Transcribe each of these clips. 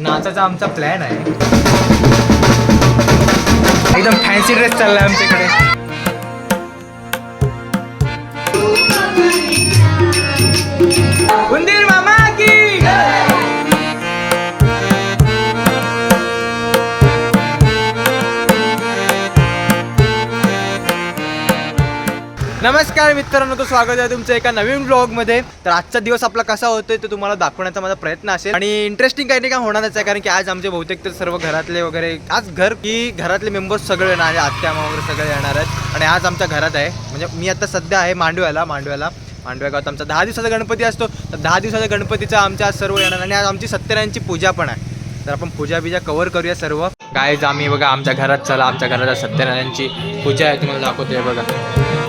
नाचाचा आमचा प्लॅन आहे. एकदम फॅन्सी ड्रेस चाललाय आमच्याकडे. उंदीर नमस्कार मित्रांनो तो स्वागत आहे तुमचं एका नवीन ब्लॉगमध्ये तर आजचा दिवस आपला कसा होतोय ते तुम्हाला दाखवण्याचा माझा प्रयत्न असेल. आणि इंटरेस्टिंग काही नाही का होणारच आहे कारण की आज आमचे बहुतेक तर सर्व घरातले वगैरे आज घर की घरातले मेंबर्स सगळे येणार आहे आत्या वगैरे सगळे येणार आहेत. आणि आज आमच्या घरात आहे म्हणजे मी आता सध्या आहे मांडव्याला मांडव्याला. मांडव्या गावात आमचा दहा दिवसाचा गणपती असतो. तर दहा दिवसाच्या गणपतीचा आमच्या आज सर्व येणार आणि आज आमची सत्यनारायणची पूजा पण आहे. तर आपण पूजा बिजा कव्हर करूया सर्व. काय आम्ही बघा आमच्या घरात चला आमच्या घरात सत्यनारायणची पूजा आहे तुम्हाला दाखवतोय बघा.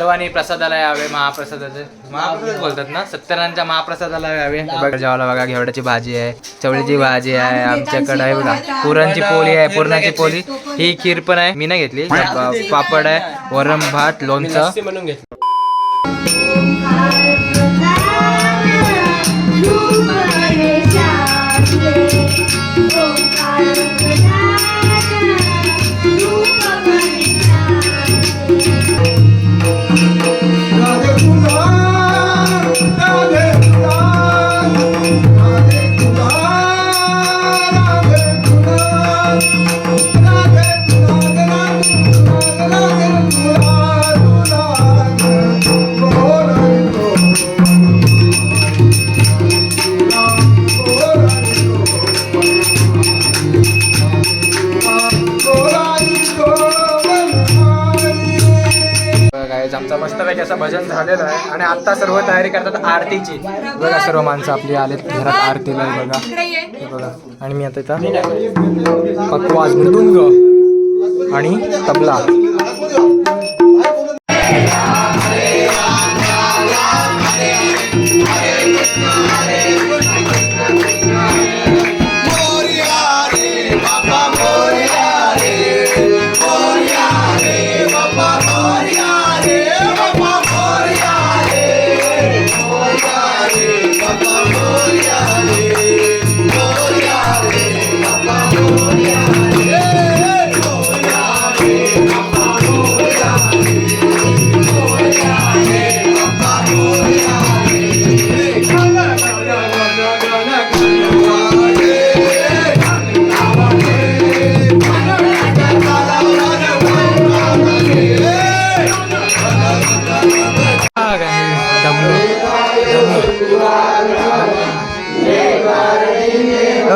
सर्वांनी प्रसादाला यावे महाप्रसादाचे महाप्रसाद बोलतात ना? सत्यनारायणच्या महाप्रसादाला यावे. बघा जेवायला बघा घेवड्याची भाजी आहे चवळीची भाजी आहे आमच्याकडे आहे बघा. पुरणची पोळी आहे पुरणाची पोळी. ही खीर पण आहे. मी नाही घेतली. पा- पापड आहे वरण भात लोणचं. राधे आमचा मस्तपैकी असं भजन झालेलं आहे. आणि आता सर्व तयारी करतात आरतीची. बघा सर्व माणसं आपली आलेत. घरात आरतीला बघा. बघा. आणि मी आता इथं पकवाज मृदुंग आणि तबला.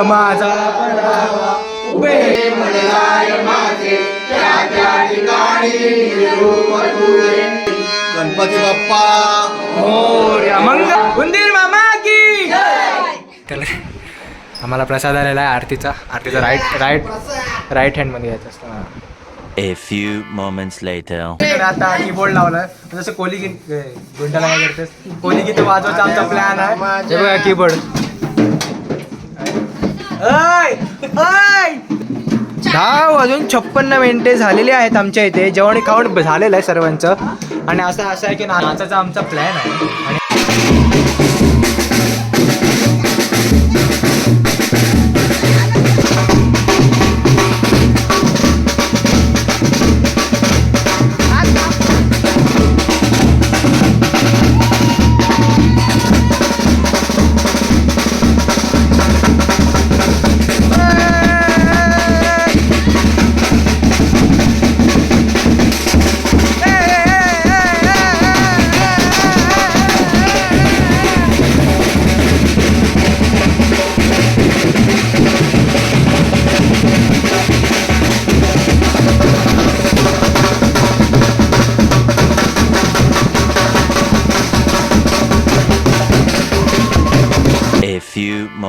माझा गणपती बाप्पा. मोरया मंगल उंदीर मामा की. त्याला आम्हाला प्रसाद आलेला आहे आरतीचा. आरतीचा राईट राईट राईट हँडमध्ये घ्यायचा असतो. हा. A few moments later. आता कीबोर्ड लावलाय. जसं कोली गीत गुंडाला काय करतेस. कोली गीत वाजवायचा आमचा प्लॅन आहे. हे बघा कीबोर्ड दहा वाजून छप्पन्न मिनिटे झालेली आहेत आमच्या इथे. जेवण खाऊन झालेलं आहे सर्वांचं. आणि असं असं आहे की नाचाचा आमचा प्लॅन आहे.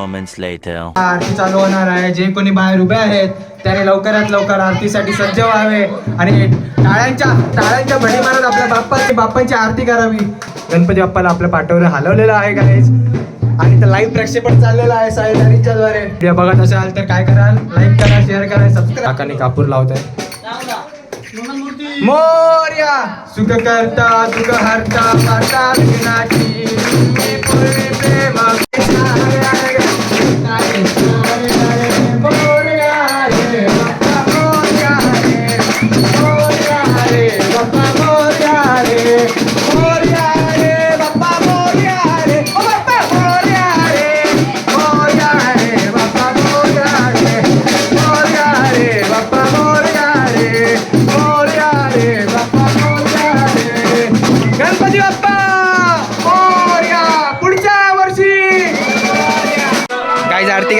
Moments later. आरती चालू होणार आहे जे कोणी बाहेर उभे आहेत त्याने लवकरात लवकर आरतीसाठी सज्ज व्हावे. आणि टाळ्यांच्या टाळ्यांच्या भडी मारत आपल्या बाप्पा बाप्पांची आरती करावी. गणपती बाप्पाला आपल्या पाठवलं हलवलेलं आहे गाईज आणि तर लाईव्ह प्रक्षेपण चाललेलं आहे साईदारीच्या द्वारे. बघत असाल तर काय कराल? लाईक करा शेअर करा सबस्क्राईब काकाने कापूर लावत आहे मोर्या! सुख करता सुख हरता पाता विघ्नाची पूर्वी प्रेम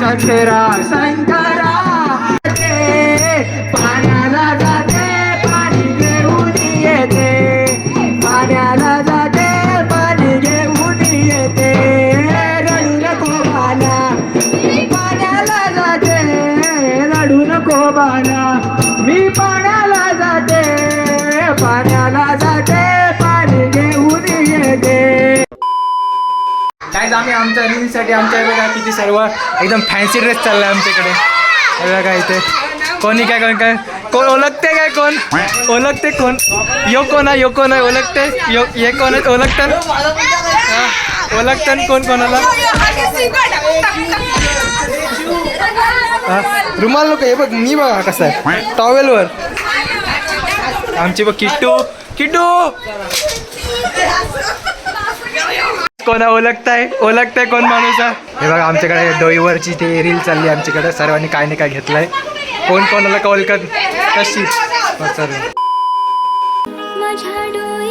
शंकरा आमच्या आमच्या बघा किती सर्व एकदम फॅन्सी ड्रेस चाललाय आमच्याकडे. हे बघा इथे. कोणी काय कोण काय? कोण ओळखते काय कोण? ओळखते कोण? यो कोण आहे? यो कोण आहे? ओळखते? यो हे कोण आहे? ओळखतात हा, ओळखतात कोण कोणाला? रुमाल लोक हे बघ मी बघा कसं आहे. टॉवेलवर आमची बघ किट्टू. किट्टू! कोणा ओळखताय? ओळखताय कोण माणूस आहे? हे बघा आमच्याकडे डोईवरची ते रील चालली आमच्याकडे. सर्वांनी काय नाही काय घेतलंय. कोण कोणाला का ओळखत कशी? सर्व माझ्या डोई